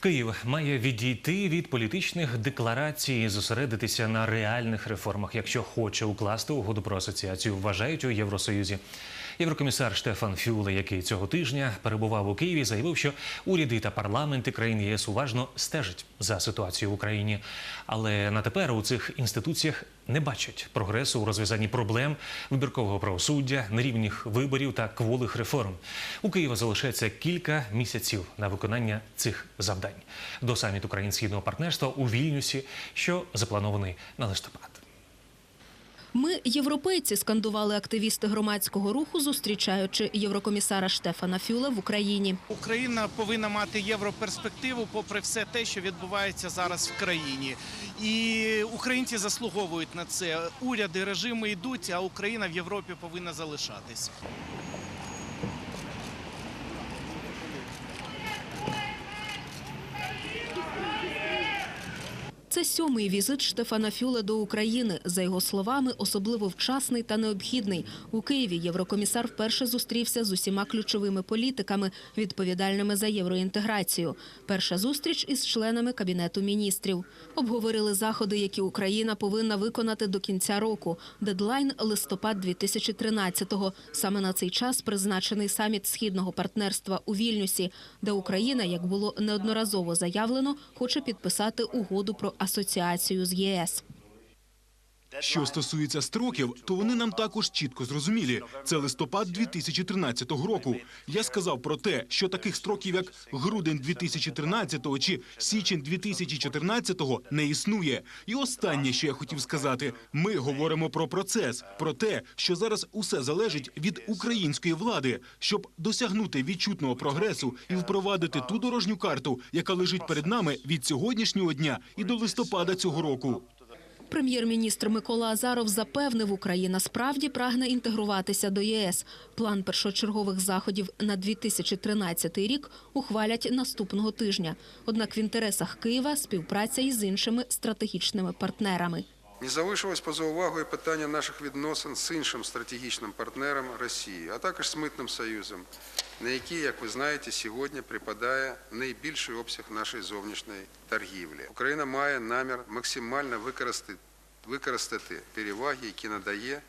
Київ має відійти від політичних декларацій і зосередитися на реальних реформах, якщо хоче укласти угоду про асоціацію, вважають у Євросоюзі. Єврокомісар Штефан Фюле, який цього тижня перебував у Києві, заявив, що уряди та парламенти країн ЄС уважно стежать за ситуацією в Україні. Але на тепер у цих інституціях не бачать прогресу у розв'язанні проблем вибіркового правосуддя, нерівних виборів та кволих реформ. У Києва залишається кілька місяців на виконання цих завдань до саміту країн-східного партнерства у Вільнюсі, що запланований на листопад. Ми, європейці, скандували активісти громадського руху, зустрічаючи єврокомісара Штефана Фюле в Україні. Україна повинна мати європерспективу, попри все те, що відбувається зараз в країні. І українці заслуговують на це. Уряди, режими йдуть, а Україна в Європі повинна залишатись. Сьомий візит Штефана Фюле до України. За його словами, особливо вчасний та необхідний. У Києві єврокомісар вперше зустрівся з усіма ключовими політиками, відповідальними за євроінтеграцію. Перша зустріч із членами кабінету міністрів. Обговорили заходи, які Україна повинна виконати до кінця року. Дедлайн листопад 2013-го. Саме на цей час призначений саміт східного партнерства у Вільнюсі, де Україна, як було неодноразово заявлено, хоче підписати угоду про асоціацію з ЄС. Що стосується строків, то вони нам також чітко зрозумілі. Це листопад 2013 року. Я сказав про те, що таких строків, як грудень 2013 чи січень 2014 не існує. І останнє, що я хотів сказати, ми говоримо про процес, про те, що зараз усе залежить від української влади, щоб досягнути відчутного прогресу і впровадити ту дорожню карту, яка лежить перед нами від сьогоднішнього дня і до листопада цього року. Прем'єр-міністр Микола Азаров запевнив, Україна справді прагне інтегруватися до ЄС. План першочергових заходів на 2013 рік ухвалять наступного тижня. Однак в інтересах Києва співпраця із іншими стратегічними партнерами. Не залишилось поза увагою питання наших відносин з іншим стратегічним партнером Росії, а також з Митним Союзом, на який, як ви знаєте, сьогодні припадає найбільший обсяг нашої зовнішньої торгівлі. Україна має намір максимально використати, використати переваги, які надає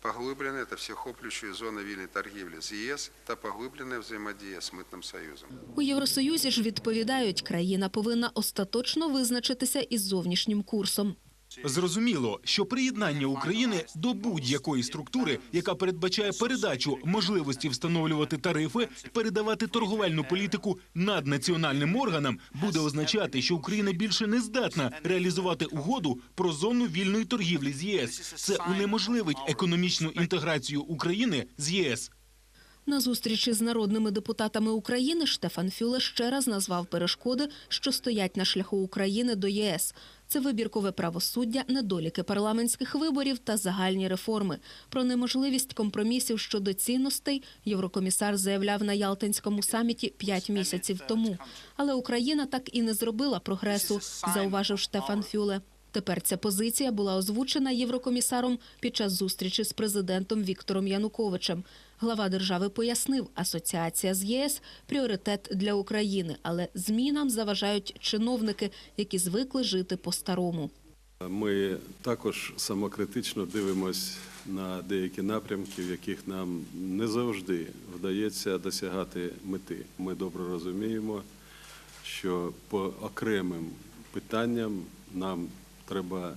поглиблена та всеохоплююча зона вільної торгівлі з ЄС та поглиблена взаємодія з Митним Союзом. У Євросоюзі ж відповідають, країна повинна остаточно визначитися із зовнішнім курсом. Зрозуміло, що приєднання України до будь-якої структури, яка передбачає передачу можливості встановлювати тарифи, передавати торговельну політику наднаціональним органам, буде означати, що Україна більше не здатна реалізувати угоду про зону вільної торгівлі з ЄС. Це унеможливить економічну інтеграцію України з ЄС. На зустрічі з народними депутатами України Штефан Фюле ще раз назвав перешкоди, що стоять на шляху України до ЄС. Це вибіркове правосуддя, недоліки парламентських виборів та загальні реформи. Про неможливість компромісів щодо цінностей єврокомісар заявляв на Ялтинському саміті п'ять місяців тому. Але Україна так і не зробила прогресу, зауважив Штефан Фюле. Тепер ця позиція була озвучена єврокомісаром під час зустрічі з президентом Віктором Януковичем. Глава держави пояснив, асоціація з ЄС пріоритет для України, але змінам заважають чиновники, які звикли жити по-старому. Ми також самокритично дивимось на деякі напрямки, в яких нам не завжди вдається досягати мети. Ми добре розуміємо, що по окремим питанням нам треба е,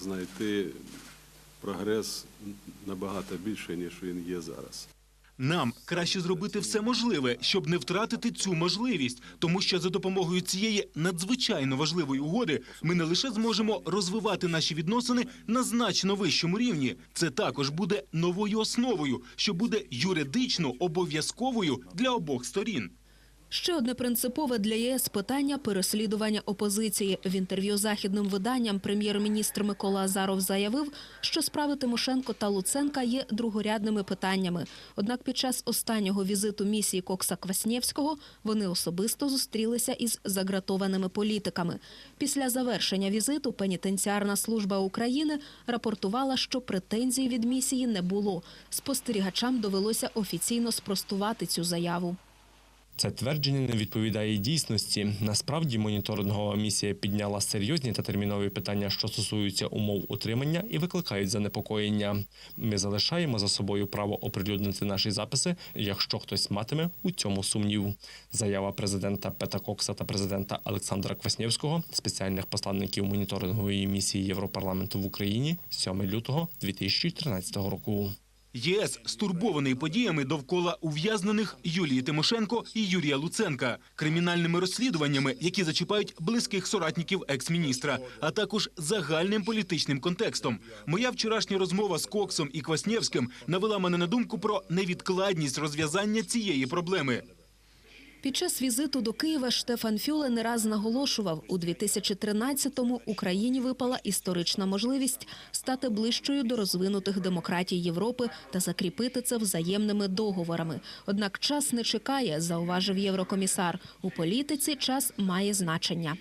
знайти прогрес набагато більше, ніж він є зараз. Нам краще зробити все можливе, щоб не втратити цю можливість, тому що за допомогою цієї надзвичайно важливої угоди ми не лише зможемо розвивати наші відносини на значно вищому рівні. Це також буде новою основою, що буде юридично обов'язковою для обох сторін. Ще одне принципове для ЄС питання переслідування опозиції. В інтерв'ю західним виданням прем'єр-міністр Микола Азаров заявив, що справи Тимошенко та Луценка є другорядними питаннями. Однак під час останнього візиту місії Кокса Кваснєвського вони особисто зустрілися із загратованими політиками. Після завершення візиту пенітенціарна служба України рапортувала, що претензій від місії не було. Спостерігачам довелося офіційно спростувати цю заяву. Це твердження не відповідає дійсності. Насправді моніторингова місія підняла серйозні та термінові питання, що стосуються умов утримання і викликають занепокоєння. Ми залишаємо за собою право оприлюднити наші записи, якщо хтось матиме у цьому сумнів. Заява президента Пета Кокса та президента Олександра Кваснєвського, спеціальних посланників моніторингової місії Європарламенту в Україні 7 лютого 2013 року. ЄС стурбований подіями довкола ув'язнених Юлії Тимошенко і Юрія Луценка, кримінальними розслідуваннями, які зачіпають близьких соратників екс-міністра, а також загальним політичним контекстом. Моя вчорашня розмова з Коксом і Кваснєвським навела мене на думку про невідкладність розв'язання цієї проблеми. Під час візиту до Києва Штефан Фюле не раз наголошував, у 2013-му Україні випала історична можливість стати ближчою до розвинутих демократій Європи та закріпити це взаємними договорами. Однак час не чекає, зауважив єврокомісар. У політиці час має значення.